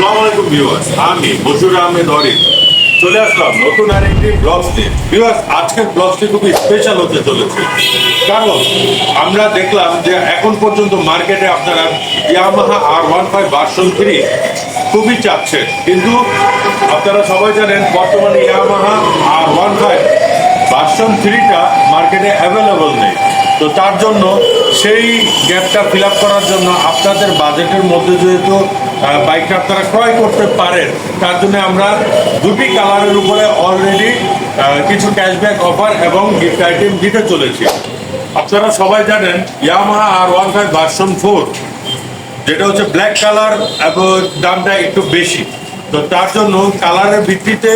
আসসালামু আলাইকুম আমি বসুর আহমেদ অরিফ চলে আসলাম নতুন আরেকটি ব্লগ নিয়ে। ভিউয়ার্স, আজকের ব্লগটি খুবই স্পেশাল হতে চলেছে। কারণ আমরা দেখলাম যে এখন পর্যন্ত মার্কেটে আপনারা Yamaha R one five version three খুবই চাচ্ছেন। কিন্তু আপনারা সবাই জানেন বর্তমানে Yamaha R one five version থ্রিটা মার্কেটে অ্যাভেলেবল নেই। তো তার জন্য সেই গ্যাপটা ফিল করার জন্য আপনাদের বাজেটের মধ্যে যেহেতু বাইকটা আপনারা ক্রয় করতে পারেন। তার জন্য আমরা দুটি কালারের উপরে অলরেডি কিছু ক্যাশব্যাক অফার এবং গিফট আইটেম দিতে চলেছি। আপনারা সবাই জানেন Yamaha R one five version four যেটা হচ্ছে ব্ল্যাক কালার এবং দামটা একটু বেশি। তো তার জন্য কালারের ভিত্তিতে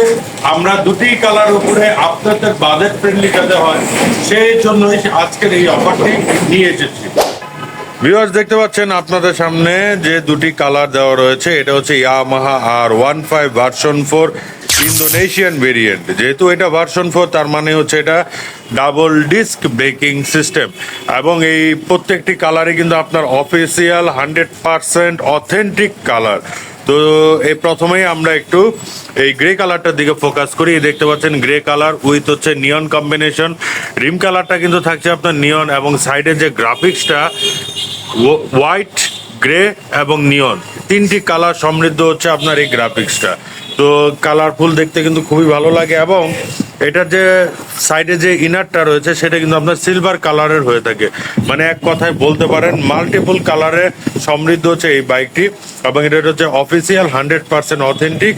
আমরা দুটি কালার উপরে আপনাদের বাজেট ফ্রেন্ডলি যাতে হয়, সেই জন্যই আজকের এই অফারটি নিয়ে এসেছি। ভিউয়ার্স দেখতে পাচ্ছেন আপনাদের সামনে যে দুটি কালার দেওয়া রয়েছে, এটা হচ্ছে Yamaha R one five version four Indonesian variant যেহেতু এটা ভার্সন ফোর তার মানে হচ্ছে এটা ডাবল ডিস্ক ব্রেকিং সিস্টেম এবং এই প্রত্যেকটি কালারই কিন্তু আপনার official hundred percent authentic colour তো এই প্রথমেই আমরা একটু এই গ্রে কালারটার দিকে ফোকাস করি। দেখতে পাচ্ছেন গ্রে কালার উইথ হচ্ছে নিয়ন কম্বিনেশন রিম কালারটা কিন্তু থাকছে আপনার নিয়ন এবং সাইডের যে গ্রাফিক্সটা হোয়াইট গ্রে এবং নিয়ন তিনটি কালার সমৃদ্ধ হচ্ছে আপনার এই গ্রাফিক্সটা তো কালারফুল দেখতে কিন্তু খুবই ভালো লাগে এবং এটার যে সাইডে যে ইনারটা রয়েছে, সেটা কিন্তু আপনার সিলভার কালারের হয়ে থাকে। মানে এক কথায় বলতে পারেন মাল্টিপল কালারে সমৃদ্ধ হচ্ছে এই বাইকটি এবং এটা হচ্ছে অফিসিয়াল হান্ড্রেড পার্সেন্ট অথেন্টিক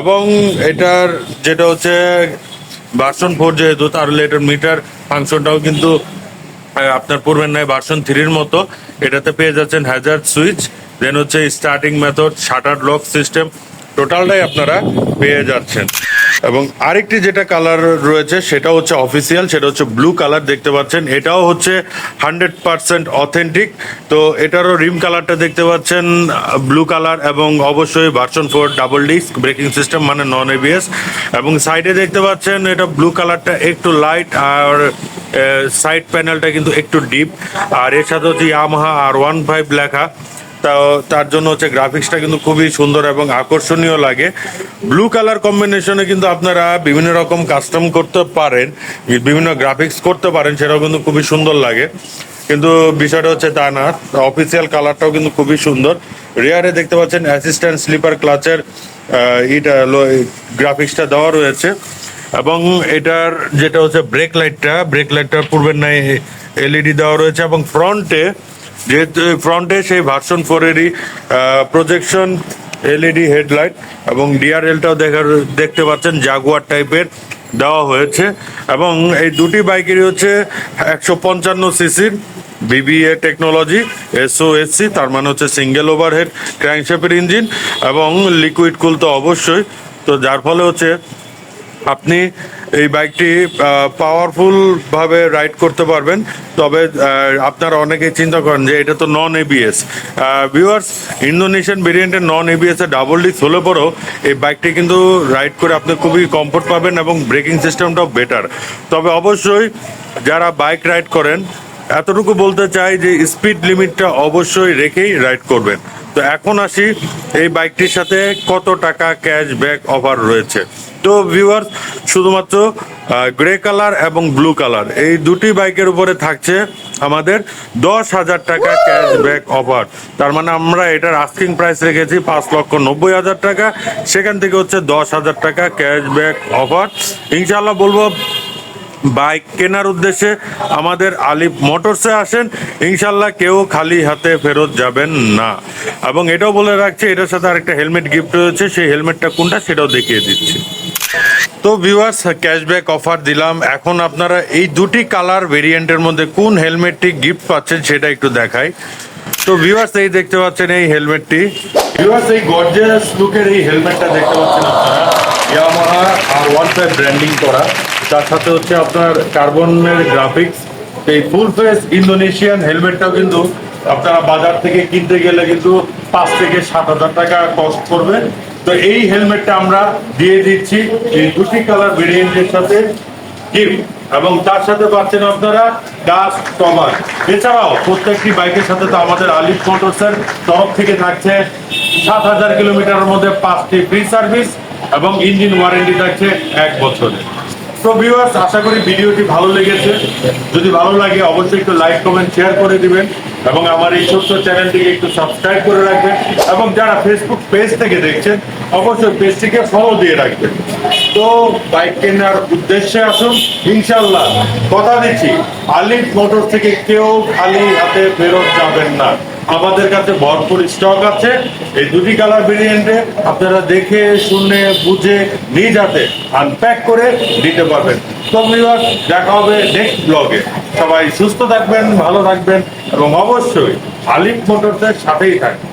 এবং এটার যেটা হচ্ছে ভার্সন ফোর যেহেতু তাহলে এটার মিটার ফাংশনটাও কিন্তু আপনার পূর্বের নয় ভার্সন থ্রির মতো। এটাতে পেয়ে যাচ্ছেন হ্যাজার্ড সুইচ দেন হচ্ছে starting method shutter lock system টোটালটাই আপনারা পেয়ে যাচ্ছেন। এবং আরেকটি যেটা কালার রয়েছে, সেটা হচ্ছে অফিসিয়াল সেটা হচ্ছে ব্লু কালার দেখতে পাচ্ছেন। এটাও হচ্ছে হান্ড্রেড পার্সেন্ট অথেন্টিক তো এটারও রিম কালারটা দেখতে পাচ্ছেন ব্লু কালার এবং অবশ্যই version four double disc braking system মানে নন এবিএস এবং সাইডে দেখতে পাচ্ছেন, এটা ব্লু কালারটা একটু লাইট আর সাইড প্যানেলটা কিন্তু একটু ডিপ আর এর সাথে হচ্ছে ইয়ামাহা আর ওয়ান ফাইভ লেখা। তাও তার জন্য হচ্ছে গ্রাফিক্সটা কিন্তু খুবই সুন্দর এবং আকর্ষণীয় লাগে। ব্লু কালার কম্বিনেশনে কিন্তু আপনারা বিভিন্ন রকম কাস্টম করতে পারেন, বিভিন্ন গ্রাফিক্স করতে পারেন, সেটাও কিন্তু খুবই সুন্দর লাগে। কিন্তু বিষয়টা হচ্ছে তা না অফিসিয়াল কালারটাও কিন্তু খুবই সুন্দর। রেয়ারে দেখতে পাচ্ছেন অ্যাসিস্ট্যান্ট স্লিপার ক্লাচের এটা গ্রাফিক্সটা দেওয়া রয়েছে। এবং এটার যেটা হচ্ছে ব্রেক লাইটটা ব্রেক লাইটটার পূর্বের নাই এলইডি দেওয়া রয়েছে এবং ফ্রন্টে যেহেতু ফ্রন্টে সেই ভার্সন ফোরেরই প্রজেকশন এলইডি হেডলাইট এবং ডিআরএলটাও দেখার দেখতে পাচ্ছেন জাগুয়ার টাইপের দেওয়া হয়েছে। এবং এই দুটি বাইকেরই হচ্ছে একশো পঞ্চান্ন সিসির বিবিএ টেকনোলজি এসওএসসি তার মানে হচ্ছে সিঙ্গেল ওভারহেড ক্র্যাঙ্কশেপের ইঞ্জিন এবং লিকুইড কুল তো অবশ্যই। তো যার ফলে হচ্ছে আপনি এই বাইকটি পাওয়ারফুল ভাবে রাইড করতে পারবেন। তবে আপনারা অনেকেই চিন্তা করেন যে এটা তো নন এবিএস ভিউয়ার্স ইন্দোনেশিয়ান ভেরিয়েন্টের নন এবিএস এর ডাবল ডিস্ক হলে পরেও এই বাইকটি কিন্তু রাইড করে আপনি খুবই কমফোর্ট পাবেন এবং ব্রেকিং সিস্টেমটাও বেটার তবে অবশ্যই যারা বাইক রাইড করেন, এতটুকু বলতে চাই যে স্পিড লিমিটটা অবশ্যই রেখেই রাইড করবেন। তো এখন আসি এই বাইকটির সাথে কত টাকা ক্যাশব্যাক অফার রয়েছে। তো ভিউয়ার্স শুধুমাত্র গ্রে কালার এবং ব্লু কালার এই দুটি বাইকের উপরে থাকছে আমাদের দশ হাজার টাকা ক্যাশব্যাক অফার তার মানে আমরা এটার আস্কিং প্রাইস রেখেছি পাঁচ লক্ষ নব্বই হাজার টাকা। সেখান থেকে হচ্ছে দশ হাজার টাকা ক্যাশব্যাক অফার ইনশাল্লাহ বলব বাইক কেনার উদ্দেশ্যে আমাদের আলিফ মোটরসে আসেন। ইনশাল্লাহ কেউ খালি হাতে ফেরত যাবেন না। এবং এটাও বলে রাখছি এটার সাথে আরেকটা হেলমেট গিফট রয়েছে সেই হেলমেটটা কোনটা সেটাও দেখিয়ে দিচ্ছি। তো ভিউয়ার্স ক্যাশব্যাক অফার দিলাম। এখন আপনারা এই দুটি কালার ভেরিয়েন্টের মধ্যে কোন হেলমেটটি গিফট পাচ্ছেন সেটা একটু দেখাই। তো ভিউয়ার্স এই দেখতে পাচ্ছেন এই হেলমেটটি ভিউয়ার্স এই গর্জিয়াস লুকের এই হেলমেটটা দেখতে পাচ্ছেন আপনারা। Yamaha R one five branding করা। তার সাথে হচ্ছে আপনার কার্বনের গ্রাফিক্স এই ফুল ফেস ইন্দোনেশিয়ান হেলমেটটাও কিন্তু আপনারা বাজার থেকে কিনতে গেলে কিন্তু পাঁচ থেকে সাত হাজার টাকা কস্ট করবে তো এই হেলমেটটা আমরা দিয়ে দিচ্ছি এই দুটি কালার ভেরিয়েন্টের সাথে এবং তার সাথে পাচ্ছেন আপনারা ডাস্ট কভার এছাড়াও প্রত্যেকটি বাইকের সাথে তো আমাদের আলিফ মোটরসের তরফ থেকে থাকছে সাত হাজার কিলোমিটারের মধ্যে পাঁচটি ফ্রি সার্ভিস এবং ইঞ্জিন ওয়ারেন্টি থাকছে এক বছরের তো ভিউয়ার্স আশা করি ভিডিওটি ভালো লেগেছে। যদি ভালো লাগে, অবশ্যই একটু লাইক কমেন্ট শেয়ার করে দিবেন এবং আমার এই ছোট্ট চ্যানেলটিকে একটু সাবস্ক্রাইব করে রাখবেন এবং যারা ফেসবুক পেজ থেকে দেখছেন, অবশ্যই পেজটিকে ফলো দিয়ে রাখবেন। তো বাইক কেনার উদ্দেশ্যে আসুন। ইনশাল্লাহ কথা দিচ্ছি, আলিফ মোটর থেকে কেউ খালি হাতে ফেরত যাবেন না। আমাদের কাছে ভরপুর স্টক আছে। এই দুটি কালার ভেরিয়েন্টে আপনারা দেখে, শুনে, বুঝে নিজ হাতে আনপ্যাক করে দিতে পারবেন। দেখা হবে নেক্সট ব্লগে সবাই সুস্থ থাকবেন, ভালো থাকবেন এবং অবশ্যই আলিফ মোটরসের সাথেই থাকবেন।